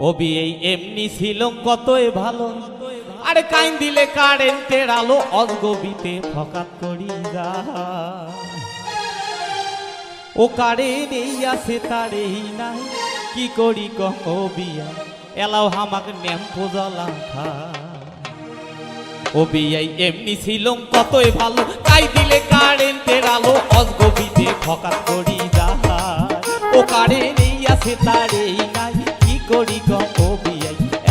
Obi এই এমনি ছিল কতই ভালো। আরে কাইন দিলে কারেন্টের আলো অজগবিতে ফকাত করি যা ও কারে নেই আছে তারেই নাই, কি করি কম বিয়া এলাও হামাক নেম্পো জ্বলা খা ও বিয়াই এমনি ছিল কতই ভালো তাই দিলে কারেন্টের আলো অজগবিতে ফকাত করি যা ও কারে নেই আছে তারেই নাই কি করি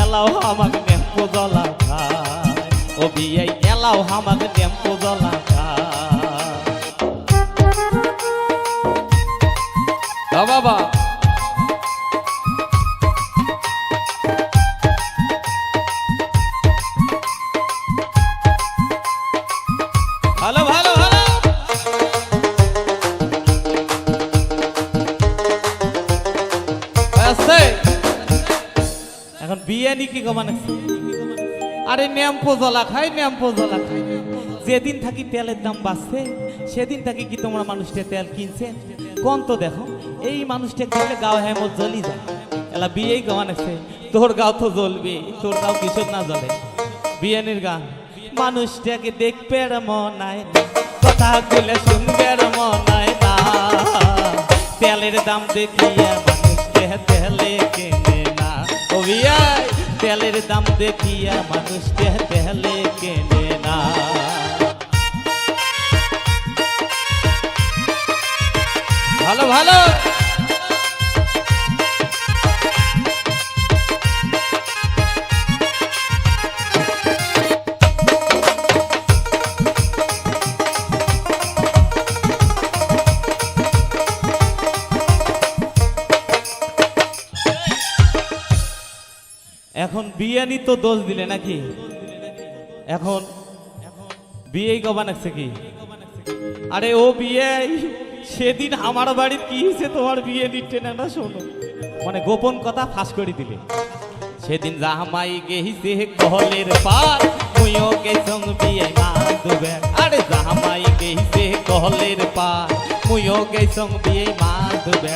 এলাও হামাক টেম্পো জ্বলা খা ও বিয়াই এলাও হামাক টেম্পো জ্বলা বাবা। বিরিয়ানি কি কমানে আরে ন্যাম্পো জলা খাই ন্যাম্পো জলা খাই যেদিন থাকি তেলের দাম বাড়ছে, সেদিন থাকি কি তোমরা মানুষটা তেল কিনছেন কোন তো দেখো, এই মানুষটা কিনলে গাও হ্যামো জ্বলি যায়? এলা বিয়েই কমানেছে তোর গাও তো জ্বলবে, তোর গাও কিশোর না জ্বলে? বিয়ানির গান, মানুষটাকে দেখবে মনায় কথা গুলে শুনবে মনায় না। তেলের দাম দেখিয়া মানুষকে তেলে কেনে না ও বিয়াই তেলের দাম দেখিয়া মানুষ তেলে কেনে না। ভালো ভালো। এখন বিয়ানি তো দোষ দিলে নাকি? এখন বিয়েই কবা নাকছে কি? আরে ও বিয়ে সেদিন আমার বাড়ির কি হয়েছে তোমার বিয়ে নিচ্ছে না না শোনো। মানে গোপন কথা ফাঁস করে দিলে। সেদিন জামাই গেহিছে কহলের পার, মুইও গেছং বিয়ে না দুবে আরে জামাই গেহিছে কহলের পার, মুইও গেছং বিয়ে মা দুবে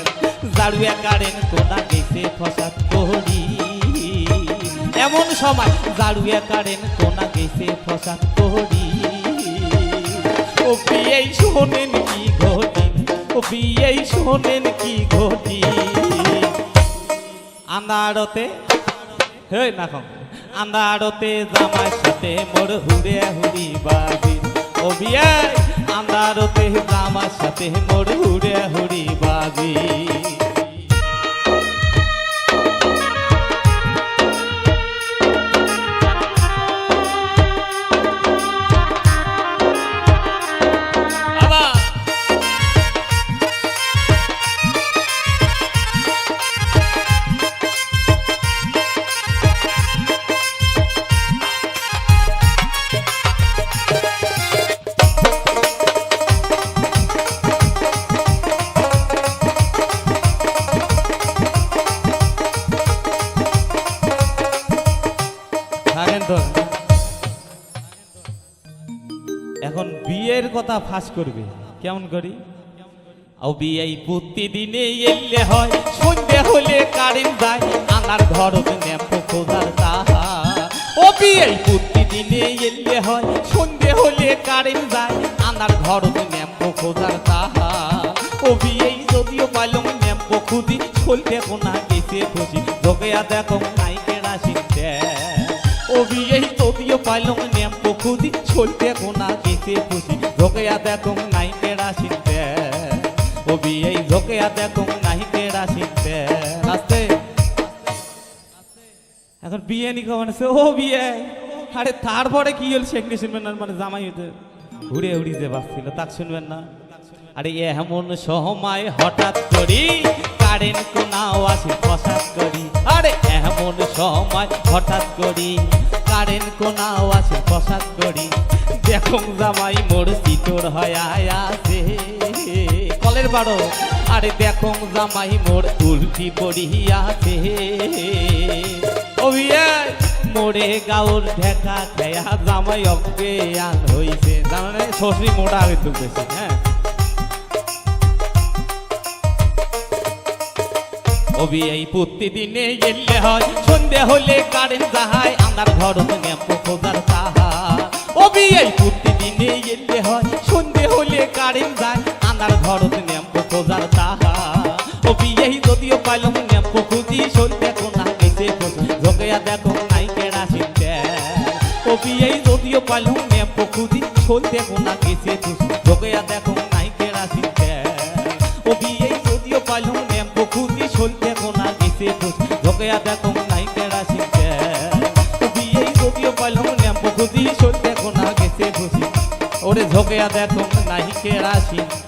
জাড়ুয়া কারেন কোনা গেছে ফসাদ করি এমন সময় জাড়ুয়া কারেন কোনা গেছে ফসাদ করি ও বিয়েই শোনেন কি ঘটি, ও বিয়েই শোনেন কি ঘটি। আন্দারতে হে না আন্দারতে জামাই সাথে মোর হুড়ে হুড়ি বাজি ও বিয়াই আন্দারতে জামার সাথে মোর হুড়ি বাজি বাবা এখন বিয়ের কথা ফাঁস করবে। কেমন করি? ও বিয়ে প্রতিদিনে এলে হয় সন্ধ্যে হলে কারেন্ট যায় নেম্পো খোঁজার তাহা ও বিয়ে প্রতিদিনে এলে হয় সন্ধ্যে হলে খোঁজার তাহা ও বিয়ে যদিও পাইলাম নেম্পো খুদি চলতে কোনা গেছে খুশি দেখো নাই কেরাসিন ও বিয়ে যদিও পাইলাম নেম্পো খুদি চলতে কোনা গেছে খুশি। ঢোকেয়া দেখো নাই কেরাসিন ও বিয়ে ঢোকেয়া দেখো নাই কেরাসিন রাস্তে। এখন বিয়ে নি কখন? ও বিয়ে। আরে তারপরে কি হল? শেখ শুনবেন না মানে জামাই হতে ঘুরে উড়ি যে বাঁচছিল তাক শুনবেন না। আরে এমন সময় হঠাৎ করি কারেন্ট কোনাও আসি ফসাদ করি। আরে এমন সময় হঠাৎ করি, কারেন্ট কোনাও আসি ফসাদ করি। দেখুন জামাই মোর চিতর হয় আছে। কলের বাড়ো আরে দেখুন জামাই মোর উল্টি পড়িয়াছে। অভিয়ায় মোড়ে গাউর ঢেকা খেয়া জামাই অজ্ঞে আন হইছে। জানে শ্বশুরি মোটা হইতে বেশি হ্যাঁ? ওবি এই প্রতিদিনে এলে হয়। সন্ধে হলে কারেন্ট যাহায় আমার ঘর নেপো খোঁজার তাহা ওবি এই প্রতিদিনে এলে হয়, সন্ধে হলে কারেন্ট যায়, আমার ঘর নেপো খোঁজার তাহা ওবি এই যদিও পাইলাম নেপো খুঁজি, সন্ধে কোনা গেছে ঝোঁকেয়া দেখো নাই কেড়া চিনতে ওবি এই যদিও পাইলাম নেপো খুঁজি, সন্ধে কোনা গেছে ঝোঁকেয়া দেখো নাই কেড়া চিনতে ঝোঁকেয়া দেখো নাই কেড়া ওবি এই যদিও পাইলাম নেপো খুঁজি গেছে ওরে ঝোঁকেয়া দেখো নাই কেড়া চিনতে